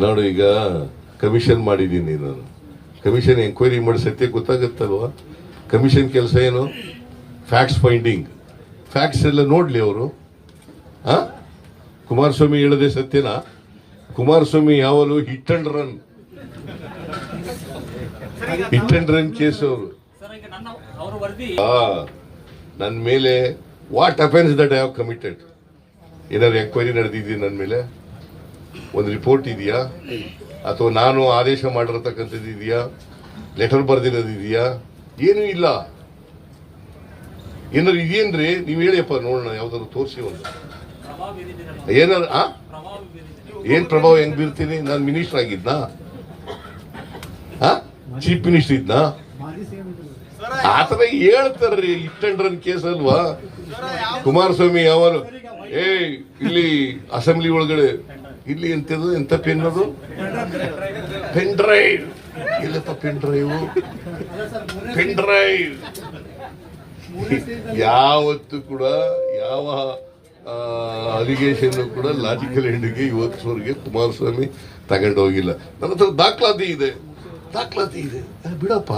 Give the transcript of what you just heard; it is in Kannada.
ನೋಡು ಈಗ ಕಮಿಷನ್ ಮಾಡಿದ್ದೀನಿ ನಾನು. ಕಮಿಷನ್ ಎಂಕ್ವೈರಿ ಮಾಡಿ ಸತ್ಯ ಗೊತ್ತಾಗುತ್ತಲ್ವಾ? ಕಮಿಷನ್ ಕೆಲಸ ಏನು? ಫ್ಯಾಕ್ಟ್ಸ್ ಫೈಂಡಿಂಗ್ ಫ್ಯಾಕ್ಟ್ಸ್ ಎಲ್ಲ ನೋಡ್ಲಿ ಅವರು. ಆ? ಕುಮಾರಸ್ವಾಮಿ ಹೇಳದೆ ಸತ್ಯನಾ? Kumaraswamy ಯಾವಲು hit and run hit and run case ಅವರು. ಸರ್ ಈಗ ನನ್ನ ಅವ್ರ ವರದಿ ನನ್ನ ಮೇಲೆ what offence that have committed ಏನಾದ್ರು ಎಂಕ್ವೈರಿ ನಡೆದಿದೆಯಾ ನನ್ನ ಮೇಲೆ? ಒಂದು ರಿಪೋರ್ಟ್ ಇದೆಯಾ? ಅಥವಾ ನಾನು ಆದೇಶ ಮಾಡಿರತಕ್ಕಂಥದ್ದು ಇದೆಯಾ? ಲೆಟರ್ ಬರೆದಿರೋದಿದೆಯಾ ಏನೂ ಇಲ್ಲ. ಏನಾದ್ರು ಇದೆಯೇನ್ರಿ ನೀವು ಹೇಳಿಯಪ್ಪ ನೋಡೋಣ, ಯಾವ್ದಾದ್ರು ತೋರಿಸಿ ಒಂದು. ಏನಾದ್ರು, ಆ? ಏನ್ ಪ್ರಭಾವ ಹೆಂಗ್ ಬೀರ್ತೀನಿ ನಾನು ಮಿನಿಸ್ಟರ್ ಆಗಿದ್ನಾ? ಚೀಫ್ ಮಿನಿಸ್ಟರ್ ಇದ್ನಾ? ಆತರ ಹೇಳ್ತಾರ್ರಿ ಇಟ್ ಅಂಡ್ ರನ್ ಕೇಸ್ ಅಲ್ವಾ? ಕುಮಾರಸ್ವಾಮಿ ಅವರು, ಏ, ಇಲ್ಲಿ ಅಸೆಂಬ್ಲಿ ಒಳಗಡೆ, ಇಲ್ಲಿ ಎಂತದು, ಎಂತ ಪೆನ್ ಅದು? ಪೆನ್ ಡ್ರೈವ್ ಇಲ್ಲಪ್ಪ ಪೆನ್ ಡ್ರೈವ್ ಪೆನ್ ಡ್ರೈವ್ ಯಾವತ್ತು ಕೂಡ, ಯಾವ ಅಲಿಗೇಷನ್ ಕೂಡ ಲಾಜಿಕಲ್ ಎಂಡಿಗೆ ಇವತ್ತುವರೆಗೆ ಕುಮಾರಸ್ವಾಮಿ ತಗೊಂಡೋಗಿಲ್ಲ. ನನ್ನ ಹತ್ರ ದಾಖಲಾತಿ ಇದೆ. ದಾಖಲಾತಿ ಇದೆ. ಬಿಡಪ್ಪ.